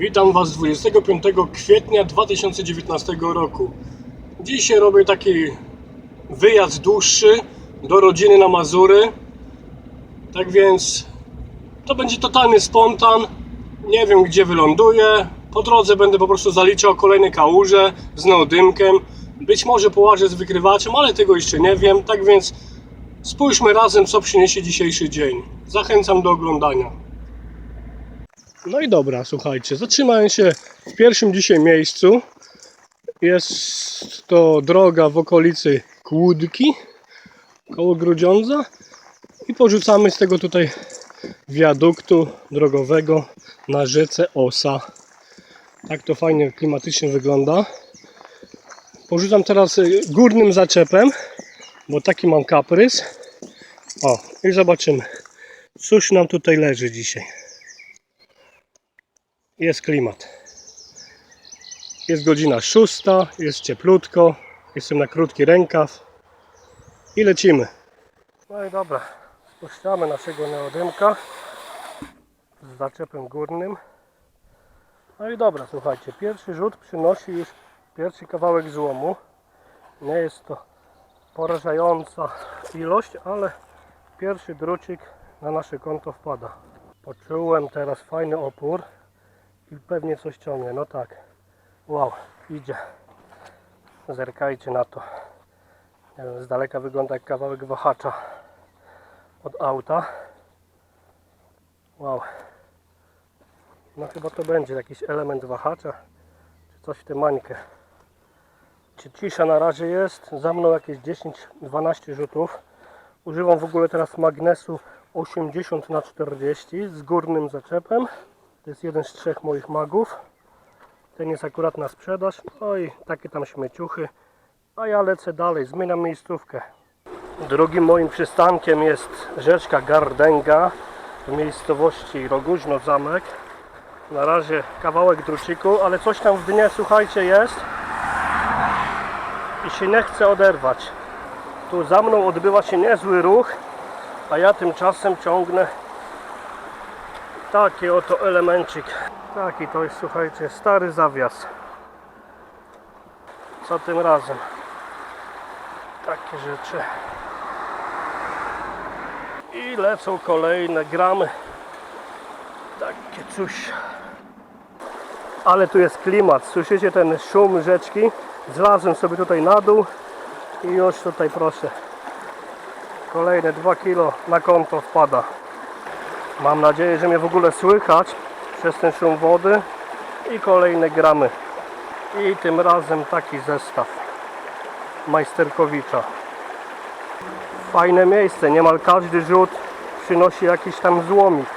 Witam Was 25 kwietnia 2019 roku. Dzisiaj robię taki wyjazd dłuższy do rodziny na Mazury. Tak więc to będzie totalny spontan. Nie wiem gdzie wyląduję. Po drodze będę po prostu zaliczał kolejne kałuże z neodymkiem. Być może połażę z wykrywaczem, ale tego jeszcze nie wiem. Tak więc spójrzmy razem co przyniesie dzisiejszy dzień. Zachęcam do oglądania. No i dobra, słuchajcie, zatrzymałem się w pierwszym dzisiaj miejscu. Jest to droga w okolicy Kłódki, koło Grudziądza. I porzucamy z tego tutaj wiaduktu drogowego na rzece Osa. Tak to fajnie klimatycznie wygląda. Porzucam teraz y, górnym zaczepem, bo taki mam kaprys. O, i zobaczymy, cóż nam tutaj leży dzisiaj jest klimat. Jest godzina szósta, jest cieplutko, jestem na krótki rękaw i lecimy. No i dobra, spuszczamy naszego neodymka z zaczepem górnym. No i dobra, słuchajcie, pierwszy rzut przynosi już pierwszy kawałek złomu. Nie jest to porażająca ilość, ale pierwszy drucik na nasze konto wpada. Poczułem teraz fajny opór i pewnie coś ciągnie. No tak. Wow, idzie. Zerkajcie na to. Z daleka wygląda jak kawałek wahacza od auta. Wow. No chyba to będzie jakiś element wahacza, czy coś w tę mańkę. Czy cisza na razie jest? Za mną jakieś 10-12 rzutów. Używam w ogóle teraz magnesu 80 na 40 z górnym zaczepem. To jest jeden z trzech moich magów. Ten jest akurat na sprzedaż. No i takie tam śmieciuchy. A ja lecę dalej, zmieniam miejscówkę. Drugim moim przystankiem jest rzeczka Gardęga w miejscowości Roguźno Zamek. Na razie kawałek druciku, ale coś tam w dnie, słuchajcie, jest. I się nie chce oderwać. Tu za mną odbywa się niezły ruch, a ja tymczasem ciągnę Taki oto elemencik. Taki to jest, słuchajcie, stary zawias. Co tym razem? Takie rzeczy. I lecą kolejne gramy. Takie coś. Ale tu jest klimat. Słyszycie ten szum rzeczki? Zlazłem sobie tutaj na dół i już tutaj proszę. Kolejne 2 kilo na konto wpada. Mam nadzieję, że mnie w ogóle słychać przez ten szum wody i kolejne gramy. I tym razem taki zestaw Majsterkowicza. Fajne miejsce, niemal każdy rzut przynosi jakiś tam złomik.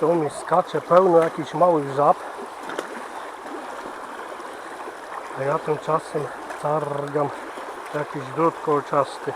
Tu mi skacze pełno jakichś małych żab. A ja tymczasem targam jakiś drut kolczasty.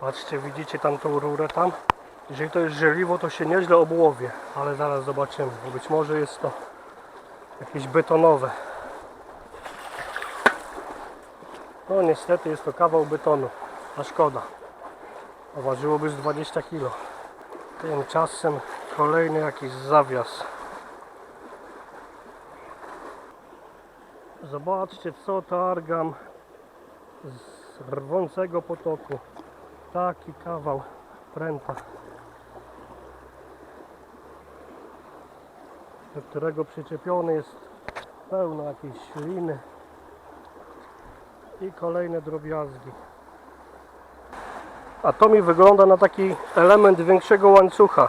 Patrzcie, widzicie tam tą rurę tam? Jeżeli to jest żeliwo, to się nieźle obłowie, ale zaraz zobaczymy, bo być może jest to jakieś betonowe. No niestety jest to kawał betonu, a szkoda. Ważyłoby z 20 kg. Tymczasem kolejny jakiś zawias. Zobaczcie co targam z rwącego potoku. Taki kawał pręta. Do którego przyczepiony jest pełno jakiejś śliny i kolejne drobiazgi. A to mi wygląda na taki element większego łańcucha.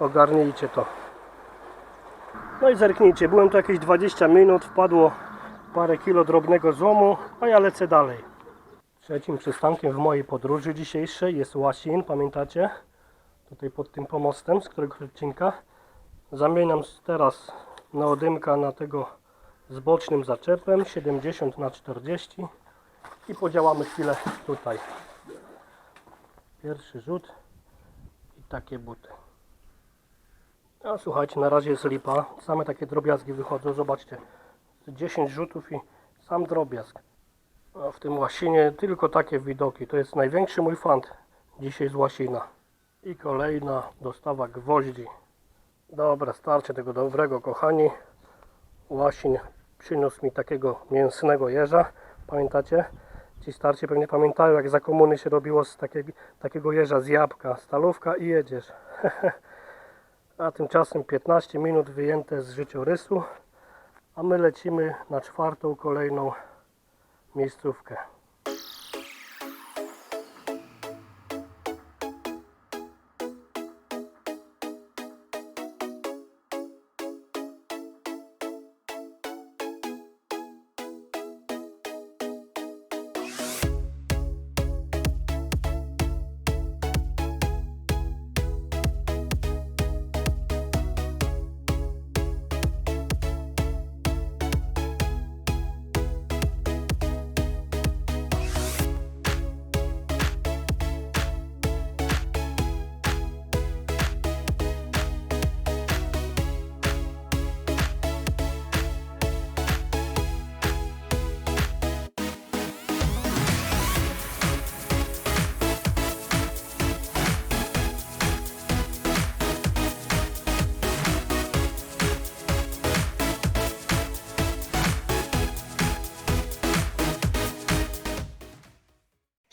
Ogarnijcie to. No i zerknijcie, byłem tu jakieś 20 minut, wpadło parę kilo drobnego złomu, a ja lecę dalej. Trzecim przystankiem w mojej podróży dzisiejszej jest Łasin, pamiętacie? Tutaj pod tym pomostem, z którego odcinka. Zamieniam teraz neodymka na tego z bocznym zaczepem 70 na 40 i podziałamy chwilę tutaj. Pierwszy rzut i takie buty. A słuchajcie, na razie jest lipa. Same takie drobiazgi wychodzą. Zobaczcie, 10 rzutów i sam drobiazg. A w tym łasinie tylko takie widoki. To jest największy mój fant dzisiaj z łasina. I kolejna dostawa gwoździ Dobra, starcie tego dobrego, kochani. Łasiń przyniósł mi takiego mięsnego jeża. Pamiętacie? Ci starci pewnie pamiętają, jak za komuny się robiło z takiego jeża z jabłka. Stalówka i jedziesz. A tymczasem 15 minut wyjęte z życiorysu. A my lecimy na czwartą, kolejną miejscówkę.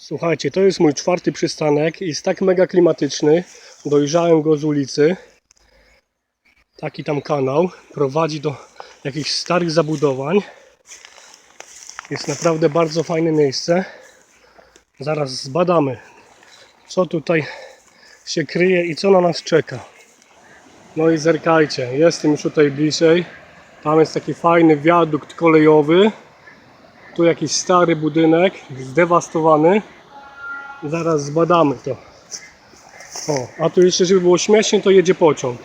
Słuchajcie, to jest mój czwarty przystanek. Jest tak mega klimatyczny. Dojrzałem go z ulicy. Taki tam kanał. Prowadzi do jakichś starych zabudowań. Jest naprawdę bardzo fajne miejsce. Zaraz zbadamy, co tutaj się kryje i co na nas czeka. No i zerkajcie, jestem już tutaj bliżej. Tam jest taki fajny wiadukt kolejowy. Tu jakiś stary budynek, zdewastowany. Zaraz zbadamy to. O, a tu jeszcze, żeby było śmiesznie, to jedzie pociąg.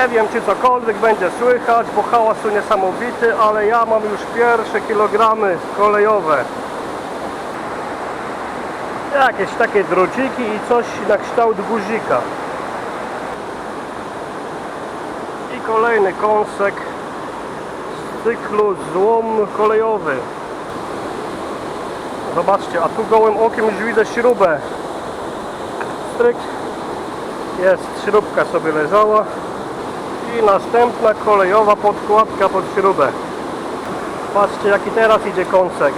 Nie wiem, czy cokolwiek będzie słychać, bo hałasu niesamowity, ale ja mam już pierwsze kilogramy kolejowe. Jakieś takie drociki i coś na kształt guzika. I kolejny kąsek z cyklu złom kolejowy. Zobaczcie, a tu gołym okiem już widzę śrubę. Stryk. Jest, śrubka sobie leżała i następna kolejowa podkładka pod śrubę. Patrzcie jaki teraz idzie kąsek.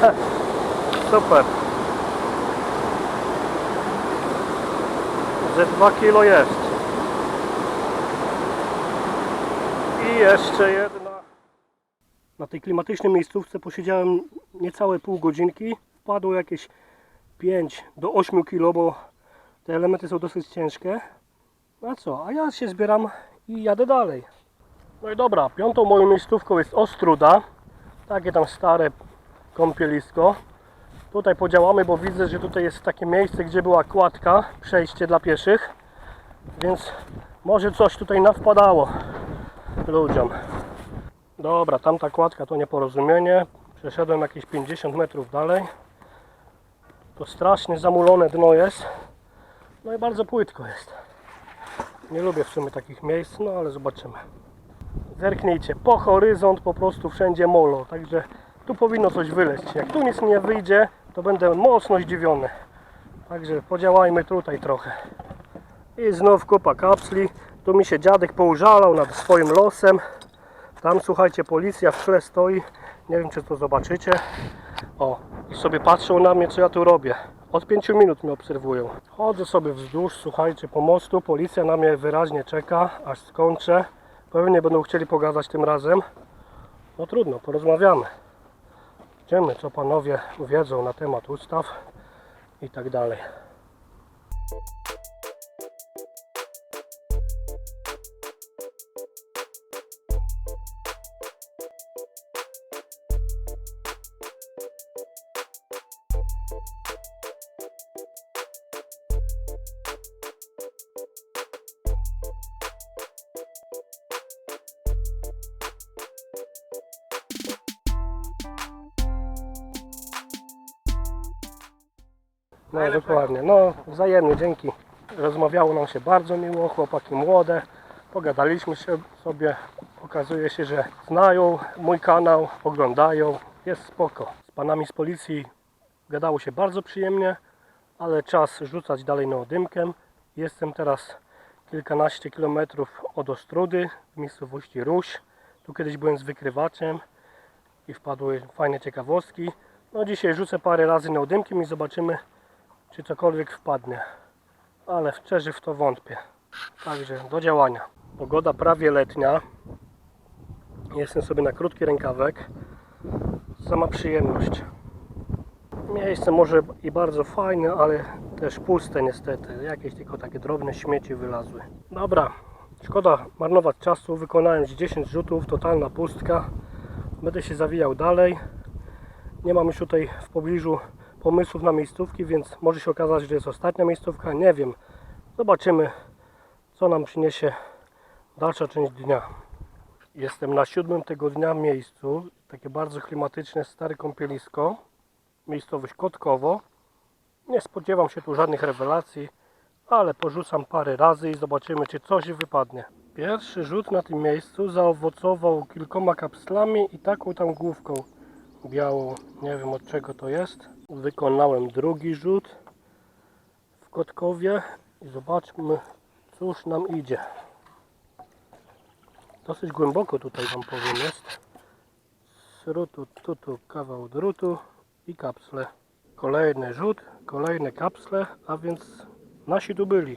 Super. Ze 2 kilo jest. I jeszcze jedna. Na tej klimatycznej miejscówce posiedziałem niecałe pół godzinki. Wpadło jakieś 5 do 8 kilo, bo te elementy są dosyć ciężkie. No co, a ja się zbieram i jadę dalej. No i dobra, piątą moją miejscówką jest Ostruda. Takie tam stare kąpielisko. Tutaj podziałamy, bo widzę, że tutaj jest takie miejsce, gdzie była kładka, przejście dla pieszych. Więc może coś tutaj nawpadało ludziom. Dobra, tamta kładka to nieporozumienie. Przeszedłem jakieś 50 metrów dalej. To strasznie zamulone dno jest. No i bardzo płytko jest. Nie lubię w sumie takich miejsc, no ale zobaczymy. Zerknijcie, po horyzont po prostu wszędzie molo, także tu powinno coś wyleść. Jak tu nic nie wyjdzie, to będę mocno zdziwiony. Także podziałajmy tutaj trochę. I znów kupa kapsli. Tu mi się dziadek poużalał nad swoim losem. Tam słuchajcie, policja w tle stoi. Nie wiem czy to zobaczycie. O, i sobie patrzą na mnie co ja tu robię. Od 5 minut mnie obserwują. Chodzę sobie wzdłuż, słuchajcie, pomostu. Policja na mnie wyraźnie czeka, aż skończę. Pewnie będą chcieli pogadać tym razem. No trudno, porozmawiamy. Wiemy, co panowie wiedzą na temat ustaw i tak dalej. No dokładnie, no wzajemnie, dzięki. Rozmawiało nam się bardzo miło, chłopaki młode, pogadaliśmy się sobie, okazuje się, że znają mój kanał, oglądają, jest spoko. Z panami z policji gadało się bardzo przyjemnie, ale czas rzucać dalej neodymkiem. Jestem teraz kilkanaście kilometrów od Ostrudy, w miejscowości Ruś. Tu kiedyś byłem z wykrywaczem i wpadły fajne ciekawostki. No dzisiaj rzucę parę razy neodymkiem i zobaczymy, czy cokolwiek wpadnie. Ale szczerze w to wątpię. Także do działania. Pogoda prawie letnia. Jestem sobie na krótki rękawek. Sama przyjemność. Miejsce może i bardzo fajne, ale też puste niestety. Jakieś tylko takie drobne śmieci wylazły. Dobra, szkoda marnować czasu. Wykonałem już 10 rzutów, totalna pustka. Będę się zawijał dalej. Nie mam już tutaj w pobliżu pomysłów na miejscówki, więc może się okazać, że jest ostatnia miejscówka. Nie wiem. Zobaczymy, co nam przyniesie dalsza część dnia. Jestem na siódmym tego dnia miejscu. Takie bardzo klimatyczne, stare kąpielisko. Miejscowość Kotkowo. Nie spodziewam się tu żadnych rewelacji, ale porzucam parę razy i zobaczymy, czy coś wypadnie. Pierwszy rzut na tym miejscu zaowocował kilkoma kapslami i taką tam główką białą. Nie wiem od czego to jest. Wykonałem drugi rzut w Kotkowie i zobaczmy, cóż nam idzie. Dosyć głęboko tutaj wam powiem jest. Z tutu, kawał drutu i kapsle. Kolejny rzut, kolejne kapsle, a więc nasi tu byli.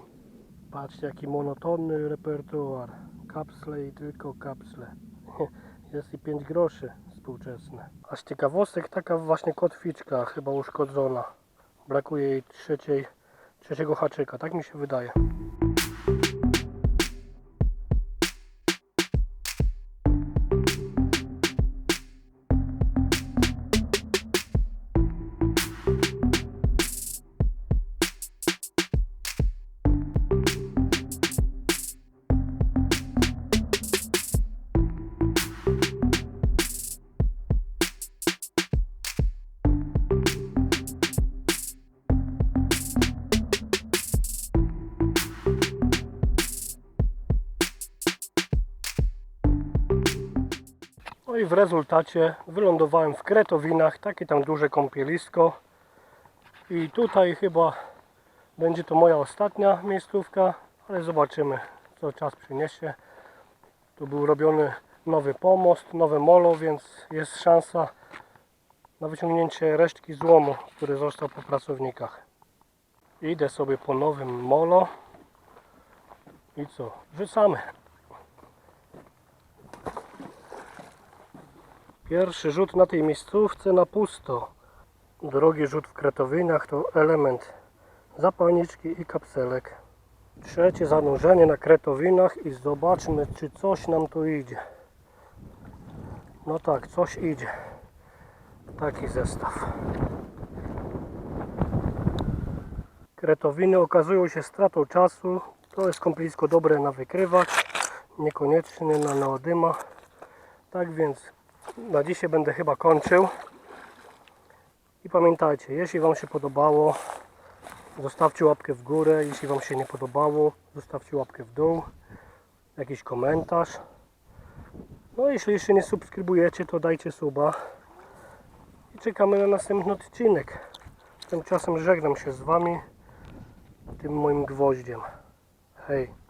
Patrzcie jaki monotonny repertuar. Kapsle i tylko kapsle. Jest i 5 groszy współczesne. A z ciekawostek taka właśnie kotwiczka, chyba uszkodzona. Brakuje jej trzeciej, trzeciego haczyka, tak mi się wydaje. I w rezultacie wylądowałem w Kretowinach, takie tam duże kąpielisko. I tutaj chyba będzie to moja ostatnia miejscówka, ale zobaczymy co czas przyniesie. Tu był robiony nowy pomost, nowe molo, więc jest szansa na wyciągnięcie resztki złomu, który został po pracownikach. Idę sobie po nowym molo i co? Rzucamy. Pierwszy rzut na tej miejscówce na pusto. Drugi rzut w Kretowinach to element zapalniczki i kapselek. Trzecie zanurzenie na Kretowinach i zobaczmy czy coś nam tu idzie. No tak, coś idzie. Taki zestaw. Kretowiny okazują się stratą czasu. To jest kąpielisko dobre na wykrywacz, niekoniecznie na neodyma. Tak więc na dzisiaj będę chyba kończył. I pamiętajcie, jeśli Wam się podobało, zostawcie łapkę w górę. Jeśli Wam się nie podobało, zostawcie łapkę w dół. Jakiś komentarz. No jeśli jeszcze nie subskrybujecie, to dajcie suba. I czekamy na następny odcinek. Tymczasem żegnam się z Wami tym moim gwoździem. Hej.